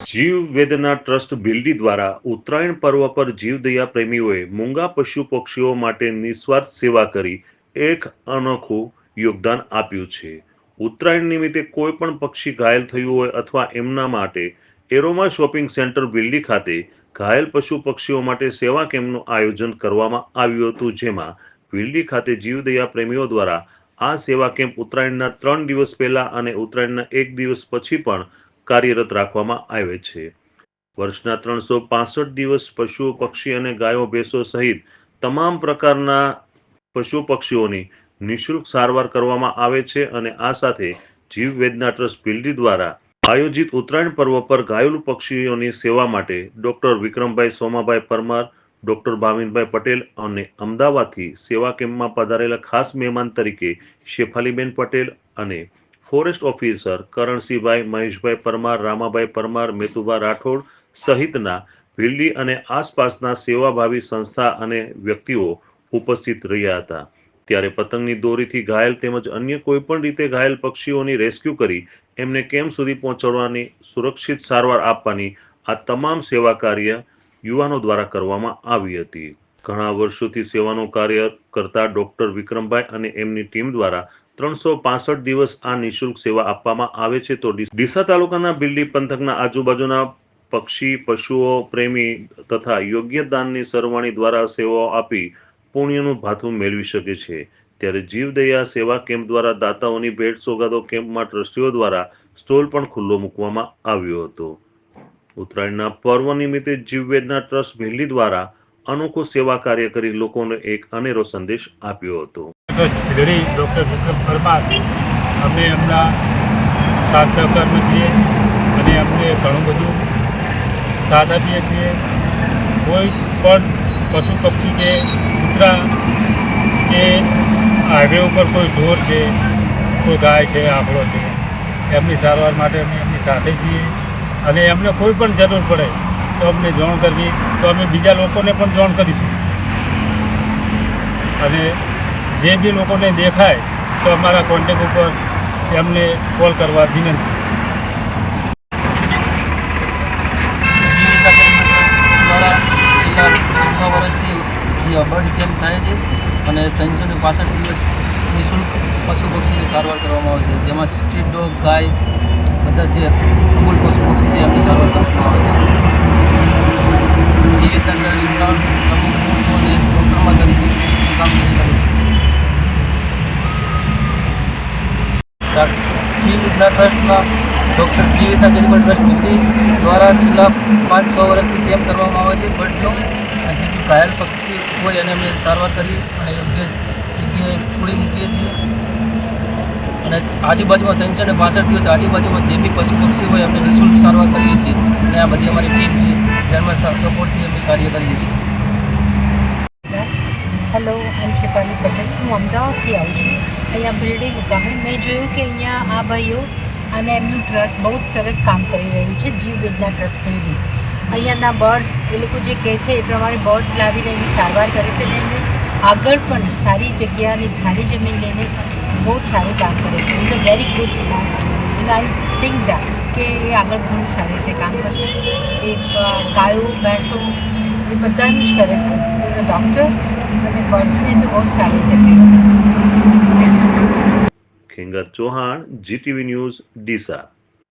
જીવ વેદના ટ્રસ્ટ બિલ્ડી દ્વારા ઉત્તરાયણ પર્વ પર જીવદયા પ્રેમીઓએ મૂંગા પશુ પક્ષીઓ માટે નિસ્વાર્થ સેવા કરી એક અનોખું યોગદાન આપ્યું છે. ઉત્તરાયણ નિમિત્તે કોઈ પણ પક્ષી ઘાયલ થયું હોય અથવા એમના માટે એરોમા શોપિંગ સેન્ટર બિલ્ડી ખાતે ઘાયલ પશુ પક્ષીઓ માટે સેવા કેમ્પનું આયોજન કરવામાં આવ્યું હતું, જેમાં બિલ્ડી ખાતે જીવદયા પ્રેમીઓ દ્વારા આ સેવા કેમ્પ ઉત્તરાયણના ત્રણ દિવસ પહેલા અને ઉત્તરાયણના એક દિવસ પછી પણ કાર્યરત રાખવામાં આવે છે. વર્ષના ત્રણસો પાસઠ દિવસ પશુઓ પક્ષી અને ગાયો ભેંસો સહિત તમામ પ્રકારના પશુ, પક્ષીઓની નિઃશુલ્ક સારવાર કરવામાં આવે છે અને આ સાથે જીવ વેદના ટ્રસ્ટ બિલ્ડી દ્વારા આયોજિત ઉત્તરાયણ પર્વ પર ઘાયલ પક્ષીઓની સેવા માટે ડોક્ટર વિક્રમભાઈ સોમાભાઈ પરમાર, ડોક્ટર ભાવિનભાઈ પટેલ અને અમદાવાદથી સેવા કેમ્પમાં પધારેલા ખાસ મહેમાન તરીકે શેફાલીબેન પટેલ અને ફોરેસ્ટ ઓફિસર કરણસિંહભાઈ મહેશભાઈ પરમાર, રામાભાઈ પરમાર, મેતુભા રાઠોડ સહિતના ભીલડી અને આસપાસના સેવાભાવી સંસ્થા અને વ્યક્તિઓ ઉપસ્થિત રહ્યા હતા. ત્યારે પતંગની દોરીથી ઘાયલ તેમજ અન્ય કોઈ પણ રીતે ઘાયલ પક્ષીઓની રેસ્ક્યુ કરી એમને કેમ્પ સુધી પહોંચાડવાની સુરક્ષિત સારવાર આપવાની આ તમામ સેવા કાર્ય યુવાનો દ્વારા કરવામાં આવી હતી. ઘણા વર્ષોથી સેવાનું કાર્ય કરતા ડૉક્ટર વિક્રમભાઈ અને એમની ટીમ દ્વારા ત્રણસો પાસઠ દિવસ આ નિઃશુલ્ક સેવા આપવામાં આવે છે. તો ડીસા તાલુકાના બિલ્ડી પંથકના આજુબાજુના પક્ષી, પશુઓ, પ્રેમી તથા યોગ્ય દાનની સરવાણી દ્વારા સેવાઓ આપી પુણ્યનું ભાથું મેળવી શકે છે. ત્યારે જીવદયા સેવા કેમ્પ દ્વારા દાતાઓની ભેટ સોગાદો કેમ્પમાં ટ્રસ્ટીઓ દ્વારા સ્ટોલ પણ ખુલ્લો મૂકવામાં આવ્યો હતો. ઉત્તરાયણના પર્વ નિમિત્તે જીવવેદના ટ્રસ્ટ ભીલડી દ્વારા અનોખું સેવા કાર્ય કરી લોકોને એક અનેરો સંદેશ આપ્યો હતો. ડૉક્ટર વિક્રમ પરમાર અમે એમના સાથ સહકારમાં છીએ અને અમને ઘણું બધું સાથ આપીએ છીએ. કોઈ પણ પશુ પક્ષી કે કૂતરા કે હાઈવે ઉપર કોઈ ઢોર છે, કોઈ ગાય છે, આંકડો છે, એમની સારવાર માટે અમે એમની સાથે છીએ અને એમને કોઈ પણ જરૂર પડે તો અમને જાણ કરવી, તો અમે બીજા લોકોને પણ જાણ કરીશું. અને જે બી લોકોને દેખાય, તો અમારા કોન્ટેક ઉપર એમને કોલ કરવા વિનંતી. છ વર્ષથી જે બર્ડ કેમ્પ થાય છે અને ત્રણસો ને પાસઠ દિવસ નિઃશુલ્ક પશુ પક્ષીની સારવાર કરવામાં આવે છે. જેમાં સ્ટ્રીટ ડોગ ગાય, બધા જે અમૂલ પશુ પક્ષી છે એમની સારવાર કરવામાં આવે છે જીવિકા ટ્રસ્ટના પ્રમુખ હું છું અને ડૉક્ટરમાં તરીકે હું કામગીરી કરું છું જીવિકા ટ્રસ્ટના ડૉક્ટર જીવિતા ચેરિટેબલ ટ્રસ્ટ બિલ્ડી દ્વારા છેલ્લા પાંચ છ વર્ષથી કેમ્પ કરવામાં આવે છે. બર્ડનો જે બી ઘાયલ પક્ષી હોય એને અમે સારવાર કરી અને યોગ્ય જગ્યાએ છોડી મૂકીએ છીએ. અને આજુબાજુમાં ત્રણસો ને પાસઠ દિવસ આજુબાજુમાં જે બી પશુ પક્ષી હોય એમને નિઃશુલ્ક સારવાર કરીએ છીએ. અને આ બધી અમારી ટીમ છે. જેમાં સપોર્ટથી અમે કાર્ય કરીએ છીએ. હેલો એમ શેફાલી પટેલ. હું અમદાવાદથી આવું છું. અહીંયા બિલ્ડિંગ મુકામે. મેં જોયું કે અહીંયા આ ભાઈઓ અને એમનું ટ્રસ્ટ બહુ જ સરસ કામ કરી રહ્યું છે જીવવેદના ટ્રસ્ટ બિલ્ડિંગ અહીંયાના બર્ડ એ લોકો જે કહે છે, એ પ્રમાણે બર્ડ્સ લાવીને એની સારવાર કરે છે અને એમને આગળ પણ સારી જગ્યાની, સારી જમીન લઈને બહુ જ સારું કામ કરે છે. Is a very good and I think that કે એ આગળ ઘણું સારી રીતે કામ કરશે. એ ગાયો, ભેંસો, એ બધાનું જ કરે છે. એઝ અ ડૉક્ટર અને બર્ડ્સને તો બહુ સારી treat Khengar Chauhan GTV news Deesa.